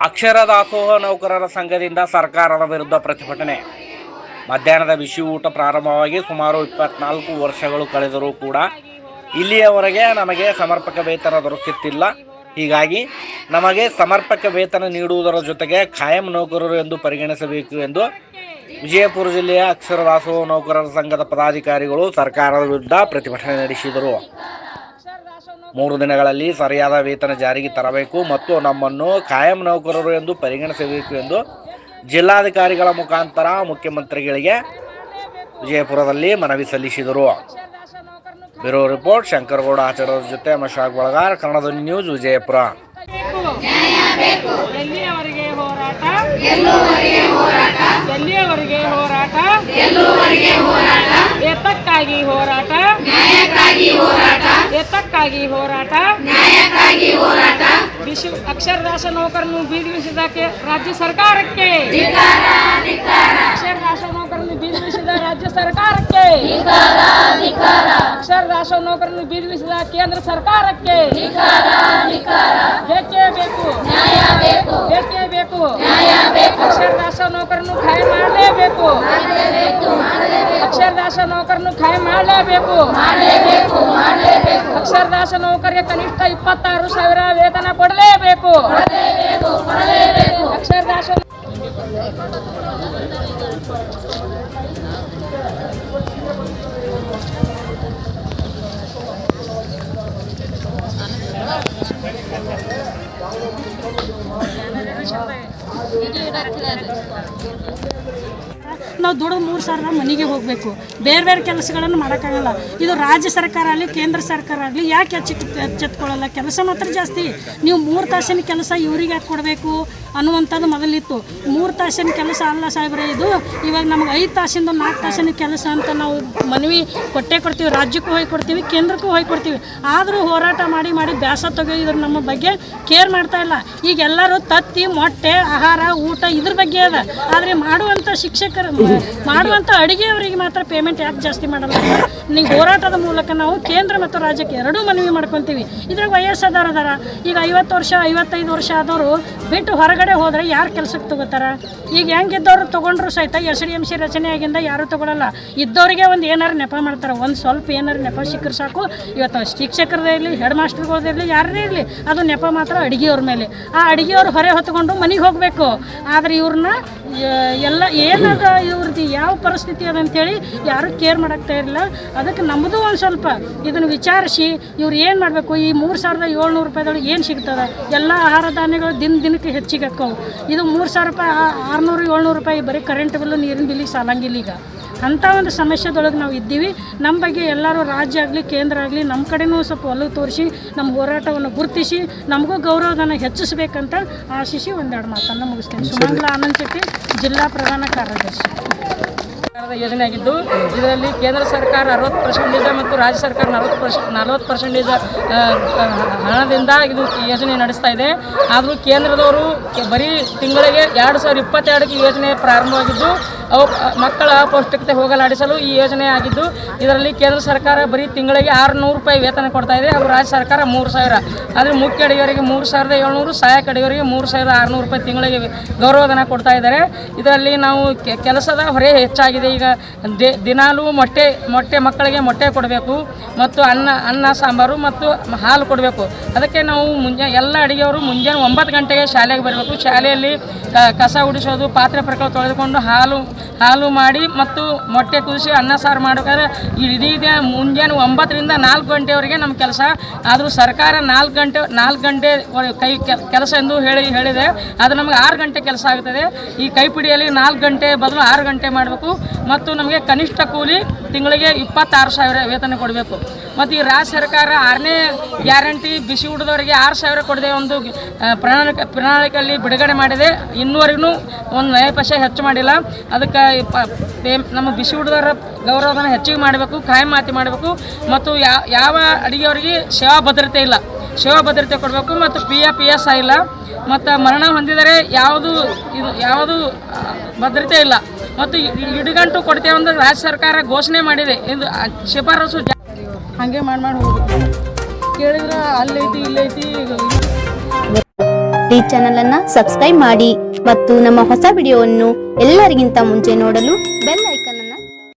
ಅಕ್ಷರ ದಾಸೋಹ ನೌಕರರ ಸಂಘದಿಂದ ಸರ್ಕಾರದ ವಿರುದ್ಧ ಪ್ರತಿಭಟನೆ. ಮಧ್ಯಾಹ್ನದ ಬಿಸಿ ಊಟ ಪ್ರಾರಂಭವಾಗಿ ಸುಮಾರು ಇಪ್ಪತ್ನಾಲ್ಕು ವರ್ಷಗಳು ಕಳೆದರೂ ಕೂಡ ಇಲ್ಲಿಯವರೆಗೆ ನಮಗೆ ಸಮರ್ಪಕ ವೇತನ ದೊರಕುತ್ತಿಲ್ಲ ಹೀಗಾಗಿ ನಮಗೆ ಸಮರ್ಪಕ ವೇತನ ನೀಡುವುದರ ಜೊತೆಗೆ ಖಾಯಂ ನೌಕರರು ಎಂದು ಪರಿಗಣಿಸಬೇಕು ಎಂದು ವಿಜಯಪುರ ಜಿಲ್ಲೆಯ ಅಕ್ಷರ ದಾಸೋಹ ನೌಕರರ ಸಂಘದ ಪದಾಧಿಕಾರಿಗಳು ಸರ್ಕಾರದ ವಿರುದ್ಧ ಪ್ರತಿಭಟನೆ ನಡೆಸಿದರು. ಮೂರು ದಿನಗಳಲ್ಲಿ ಸರಿಯಾದ ವೇತನ ಜಾರಿಗೆ ತರಬೇಕು ಮತ್ತು ನಮ್ಮನ್ನು ಕಾಯಂ ನೌಕರರು ಎಂದು ಪರಿಗಣಿಸಬೇಕು ಎಂದು ಜಿಲ್ಲಾಧಿಕಾರಿಗಳ ಮುಖಾಂತರ ಮುಖ್ಯಮಂತ್ರಿಗಳಿಗೆ ವಿಜಯಪುರದಲ್ಲಿ ಮನವಿ ಸಲ್ಲಿಸಿದರು. ಬ್ಯೂರೋ ರಿಪೋರ್ಟ್ ಶಂಕರಗೌಡ ಆಚಾರ್ಯರ ಜೊತೆ ಮಶಾಕ್ ಬಳಗಾರ್ ಕನ್ನಡ ನ್ಯೂಸ್ ವಿಜಯಪುರ. ಹೋರಾಟ? ಹೋರಾಟ? ಎಲ್ಲಿಯವರೆಗೆ ಹೋರಾಟ? ಎತ್ತಕ್ಕಾಗಿ ಹೋರಾಟ ಎತ್ತಕ್ಕಾಗಿ ಹೋರಾಟ ವಿಶ್ವ ಅಕ್ಷರದಾಸ ನೌಕರನ್ನು ಬೀದಿಗಿಳಿಸಿದಕ್ಕೆ ರಾಜ್ಯ ಸರ್ಕಾರಕ್ಕೆ ಅಕ್ಷರದಾಸ ನೌಕರನ್ನು ಬೀದಿಗಿಳಿಸಿದ ರಾಜ್ಯ ಸರ್ಕಾರಕ್ಕೆ ಅಕ್ಷರದಾಸ ನೌಕರನ್ನು ಬೀದಿಗಿಳಿಸಿದ ಕೇಂದ್ರ ಸರ್ಕಾರಕ್ಕೆ ಬೇಕೇ ಬೇಕು ಬೇಕೇ ಬೇಕು ಅಕ್ಷರದಾಸ ನೌಕರನ್ನು ಖಾಯ ಮಾಡಲೇಬೇಕು ಅಕ್ಷರದಾಸ ನೌಕರನ್ನು ಖಾಯ ಮಾಡಲೇಬೇಕು ಅಕ್ಷರದಾಸ ನೌಕರಿಗೆ ಕನಿಷ್ಠ ಇಪ್ಪತ್ತಾರು ಸಾವಿರ ವೇತನ ಕೊಡಲೇಬೇಕು ಅಕ್ಷರದಾಸ ನಾವು ದುಡಿದು ಮೂರು ಸಾವಿರ ಮನೆಗೆ ಹೋಗಬೇಕು. ಬೇರೆ ಬೇರೆ ಕೆಲಸಗಳನ್ನು ಮಾಡೋಕ್ಕಾಗಲ್ಲ. ಇದು ರಾಜ್ಯ ಸರ್ಕಾರ ಆಗಲಿ, ಕೇಂದ್ರ ಸರ್ಕಾರ ಆಗಲಿ, ಯಾಕೆ ಹೆಚ್ಚು ಎಚ್ಚೆತ್ಕೊಳ್ಳಲ್ಲ? ಕೆಲಸ ಮಾತ್ರ ಜಾಸ್ತಿ. ನೀವು ಮೂರು ತಾಸಿನ ಕೆಲಸ ಇವ್ರಿಗೆ ಯಾಕೆ ಕೊಡಬೇಕು ಅನ್ನುವಂಥದ್ದು ಮೊದಲಿತ್ತು. ಮೂರು ತಾಸಿನ ಕೆಲಸ ಅಲ್ಲ ಸಾಹೇಬ್ರೆ, ಇದು ಇವಾಗ ನಮ್ಗೆ ಐದು ತಾಸಿಂದ ನಾಲ್ಕು ತಾಸಿನ ಕೆಲಸ ಅಂತ ನಾವು ಮನವಿ ಕೊಟ್ಟೆ ಕೊಡ್ತೀವಿ. ರಾಜ್ಯಕ್ಕೂ ಹೋಗಿ ಕೊಡ್ತೀವಿ, ಕೇಂದ್ರಕ್ಕೂ ಹೋಗಿ ಕೊಡ್ತೀವಿ. ಆದರೂ ಹೋರಾಟ ಮಾಡಿ ಮಾಡಿ ಬ್ಯಾಸ ತೆಗೆಯೋದ್ರ ನಮ್ಮ ಬಗ್ಗೆ ಕೇರ್ ಮಾಡ್ತಾ ಇಲ್ಲ. ಈಗ ಎಲ್ಲರೂ ತತ್ತಿ, ಮೊಟ್ಟೆ, ಆಹಾರ, ಊಟ ಇದ್ರ ಬಗ್ಗೆ ಅದ. ಆದರೆ ಮಾಡುವಂಥ ಶಿಕ್ಷಕರು ಮಾಡುವಂಥ ಅಡುಗೆಯವರಿಗೆ ಮಾತ್ರ ಪೇಮೆಂಟ್ ಯಾಕೆ ಜಾಸ್ತಿ ಮಾಡಲ್ಲ? ನೀವು ಹೋರಾಟದ ಮೂಲಕ ನಾವು ಕೇಂದ್ರ ಮತ್ತು ರಾಜ್ಯಕ್ಕೆ ಎರಡೂ ಮನವಿ ಮಾಡ್ಕೊತೀವಿ. ಇದ್ರಾಗ ವಯಸ್ಸಾದವ್ರು ಅದಾರ ಈಗ ಐವತ್ತು ವರ್ಷ, ಐವತ್ತೈದು ವರ್ಷ ಆದವರು ಬಿಟ್ಟು ಹೊರಗಡೆ ಹೋದರೆ ಯಾರು ಕೆಲಸಕ್ಕೆ ತಗೋತಾರ? ಈಗ ಹೆಂಗಿದ್ದವ್ರು ತೊಗೊಂಡ್ರು ಸಹಿತ ಎಸ್ ಡಿ ಎಂ ಸಿ ರಚನೆ ಆಗಿಂದ ಯಾರೂ ತೊಗೊಳಲ್ಲ. ಇದ್ದವರಿಗೆ ಒಂದು ಏನಾರು ನೆಪ ಮಾಡ್ತಾರೆ. ಒಂದು ಸ್ವಲ್ಪ ಏನಾರು ನೆಪ ಸಿಕ್ಕರೆ ಸಾಕು. ಇವತ್ತು ಶಿಕ್ಷಕರದೇ ಇರಲಿ ಹೆಡ್ ಮಾಸ್ಟರ್ಗಳದಿರಲಿ ಯಾರದೇ ಇರಲಿ, ಅದು ನೆಪ ಮಾತ್ರ ಅಡುಗೆಯವ್ರ ಮೇಲೆ. ಆ ಅಡುಗೆಯವ್ರು ಹೊರೆ ಹೊತ್ಕೊಂಡು ಮನೆಗೆ ಹೋಗಬೇಕು. ಆದರೆ ಇವ್ರನ್ನ ಎಲ್ಲ ಏನದ ಇವ್ರದ್ದು ಯಾವ ಪರಿಸ್ಥಿತಿ ಅದ ಅಂತೇಳಿ ಯಾರೂ ಕೇರ್ ಮಾಡೋಕ್ತಾ ಇರಲಿಲ್ಲ ಅದಕ್ಕೆ ನಮ್ಮದು ಒಂದು ಸ್ವಲ್ಪ ಇದನ್ನು ವಿಚಾರಿಸಿ ಇವ್ರು ಏನು ಮಾಡಬೇಕು? ಈ ಮೂರು ಸಾವಿರದ ಏಳ್ನೂರು ರೂಪಾಯಿದೊಳಗೆ ಏನು ಸಿಗ್ತದೆ? ಎಲ್ಲ ಆಹಾರ ಧಾನ್ಯಗಳು ದಿನ ದಿನಕ್ಕೆ ಹೆಚ್ಚಿಗೆ ಹಾಕವು. ಇದು ಮೂರು ಸಾವಿರ ರೂಪಾಯಿ ಆರುನೂರು, ಏಳ್ನೂರು ರೂಪಾಯಿ ಬರೀ ಕರೆಂಟ್ ಬಿಲ್ಲು ನೀರಿನ ಬಿಲ್ಲಿಗೆ ಸಾಲಂಗಿಲ್ಲ ಈಗ. ಅಂಥ ಒಂದು ಸಮಸ್ಯೆದೊಳಗೆ ನಾವು ಇದ್ದೀವಿ. ನಮ್ಮ ಬಗ್ಗೆ ಎಲ್ಲರೂ ರಾಜ್ಯ ಆಗಲಿ ಕೇಂದ್ರ ಆಗಲಿ ನಮ್ಮ ಕಡೆನೂ ಸ್ವಲ್ಪ ಒಲವು ತೋರಿಸಿ ನಮ್ಮ ಹೋರಾಟವನ್ನು ಗುರುತಿಸಿ ನಮಗೂ ಗೌರವಧನ ಹೆಚ್ಚಿಸಬೇಕಂತ ಆಶಿಸಿ ಒಂದೆರಡು ಮಾತನ್ನು ಮುಗಿಸ್ತೇನೆ. ಸುಮಂಗಲ ಆನಂದ್ ಶೆಟ್ಟಿ ಜಿಲ್ಲಾ ಪ್ರಧಾನ ಕಾರ್ಯದರ್ಶಿ. ಸರ್ಕಾರದ ಯೋಜನೆ ಆಗಿದ್ದು ಇದರಲ್ಲಿ ಕೇಂದ್ರ ಸರ್ಕಾರ ಅರವತ್ತು ಪರ್ಸೆಂಟೇಜ್ ಮತ್ತು ರಾಜ್ಯ ಸರ್ಕಾರ ನಲವತ್ತು ಪರ್ಸೆಂಟ್ ನಲವತ್ತು ಪರ್ಸೆಂಟೇಜ್ ಹಣದಿಂದ ಇದು ಯೋಜನೆ ನಡೆಸ್ತಾ ಇದೆ. ಆದರೂ ಕೇಂದ್ರದವರು ಬರೀ ತಿಂಗಳಿಗೆ ಎರಡು ಸಾವಿರದ ಇಪ್ಪತ್ತೆರಡಕ್ಕೆ ಯೋಜನೆ ಪ್ರಾರಂಭವಾಗಿದ್ದು ಅವು ಮಕ್ಕಳ ಅಪೌಷ್ಟಿಕತೆ ಹೋಗಲಾಡಿಸಲು ಈ ಯೋಜನೆ ಆಗಿದ್ದು, ಇದರಲ್ಲಿ ಕೇಂದ್ರ ಸರ್ಕಾರ ಬರೀ ತಿಂಗಳಿಗೆ ಆರುನೂರು ರೂಪಾಯಿ ವೇತನ ಕೊಡ್ತಾ ಇದೆ ಹಾಗೂ ರಾಜ್ಯ ಸರ್ಕಾರ ಮೂರು ಸಾವಿರ. ಆದರೆ ಮುಖ್ಯ ಅಡಿಗೆಯವರಿಗೆ ಮೂರು ಸಾವಿರದ ಏಳ್ನೂರು, ಸಹಾಯಕ ಅಡಿಗೆಯವರಿಗೆ ಮೂರು ಸಾವಿರದ ಆರುನೂರು ರೂಪಾಯಿ ತಿಂಗಳಿಗೆ ಗೌರವಧನ ಕೊಡ್ತಾ ಇದ್ದಾರೆ. ಇದರಲ್ಲಿ ನಾವು ಕೆಲಸದ ಹೊರೆ ಹೆಚ್ಚಾಗಿದೆ. ಈಗ ದಿನಾಲೂ ಮೊಟ್ಟೆ ಮೊಟ್ಟೆ ಮಕ್ಕಳಿಗೆ ಮೊಟ್ಟೆ ಕೊಡಬೇಕು ಮತ್ತು ಅನ್ನ ಅನ್ನ, ಸಾಂಬಾರು ಮತ್ತು ಹಾಲು ಕೊಡಬೇಕು. ಅದಕ್ಕೆ ನಾವು ಮುಂಜಾ, ಎಲ್ಲ ಅಡಿಗೆಯವರು ಮುಂಜಾನೆ ಒಂಬತ್ತು ಗಂಟೆಗೆ ಶಾಲೆಗೆ ಬರಬೇಕು. ಶಾಲೆಯಲ್ಲಿ ಕಸ ಉಡಿಸೋದು, ಪಾತ್ರೆ ಪ್ರಕಾರ ತೊಳೆದುಕೊಂಡು ಹಾಲು ಹಾಲು ಮಾಡಿ ಮತ್ತು ಮೊಟ್ಟೆ ಕುದಿಸಿ ಅನ್ನ ಸಾರು ಮಾಡಬೇಕಾದ್ರೆ ಇಡೀ ದಿನ ಮುಂಜಾನೆ ಒಂಬತ್ತರಿಂದ ನಾಲ್ಕು ಗಂಟೆವರೆಗೆ ನಮ್ಮ ಕೆಲಸ. ಆದರೂ ಸರ್ಕಾರ ನಾಲ್ಕು ಗಂಟೆ ನಾಲ್ಕು ಗಂಟೆ ಕೈ ಕೆಲಸ ಎಂದು ಹೇಳಿ, ಹೇಳಿದೆ. ಅದು ನಮಗೆ ಆರು ಗಂಟೆ ಕೆಲಸ ಆಗ್ತದೆ. ಈ ಕೈಪಿಡಿಯಲ್ಲಿ ನಾಲ್ಕು ಗಂಟೆ ಬದಲು ಆರು ಗಂಟೆ ಮಾಡಬೇಕು. ಮತ್ತು ನಮಗೆ ಕನಿಷ್ಠ ಕೂಲಿ ತಿಂಗಳಿಗೆ ಇಪ್ಪತ್ತಾರು ಸಾವಿರ ವೇತನ ಕೊಡಬೇಕು. ಮತ್ತು ಈ ರಾಜ್ಯ ಸರ್ಕಾರ ಆರನೇ ಗ್ಯಾರಂಟಿ ಬಿಸಿ ಊಟದವರಿಗೆ ಆರು ಸಾವಿರ ಕೊಡದೆ ಒಂದು ಪ್ರಣಾಳಿಕ ಪ್ರಣಾಳಿಕೆ, ಪ್ರಣಾಳಿಕೆಯಲ್ಲಿ ಬಿಡುಗಡೆ ಮಾಡಿದೆ. ಇನ್ನೂವರೆಗೂ ಒಂದು ನಯ ಪಶ ಹೆಚ್ಚು ಮಾಡಿಲ್ಲ. ಅದಕ್ಕೆ ನಮ್ಮ ಬಿಸಿ ಊಟದವರ ಗೌರವಧನ ಹೆಚ್ಚಿಗೆ ಮಾಡಬೇಕು ಕಾಯಂ ಮಾತಿ ಮಾಡಬೇಕು. ಮತ್ತು ಯಾವ ಯಾವ ಅಡಿಗೆಯವರಿಗೆ ಸೇವಾ ಭದ್ರತೆ ಇಲ್ಲ. ಸೇವಾ ಭದ್ರತೆ ಕೊಡಬೇಕು ಮತ್ತು ಪಿ ಎ ಪಿ ಎಸ್ ಇಲ್ಲ. ಮತ್ತು ಮರಣ ಹೊಂದಿದರೆ ಯಾವುದು ಇದು, ಯಾವುದು ಭದ್ರತೆ ಇಲ್ಲ. ಮತ್ತು ಇಡುಗಂಟು ಕೊಡ್ತೇವೆ ರಾಜ್ಯ ಸರ್ಕಾರ ಘೋಷಣೆ ಮಾಡಿದೆ. ಇದು ಶಿಫಾರಸು ಹಾಗೆ ಮಾಡಿ ಮಾಡಿ ಹೋಗ್ಬೇಕು ಕೇಳಿದ್ರೆ ಅಲ್ಲೈತಿ, ಇಲ್ಲೈತಿ ಈ ಚಾನೆಲ್ ಅನ್ನ ಸಬ್ಸ್ಕ್ರೈಬ್ ಮಾಡಿ ಮತ್ತು ನಮ್ಮ ಹೊಸ ವಿಡಿಯೋವನ್ನು ಎಲ್ಲರಿಗಿಂತ ಮುಂಚೆ ನೋಡಲು ಬೆಲ್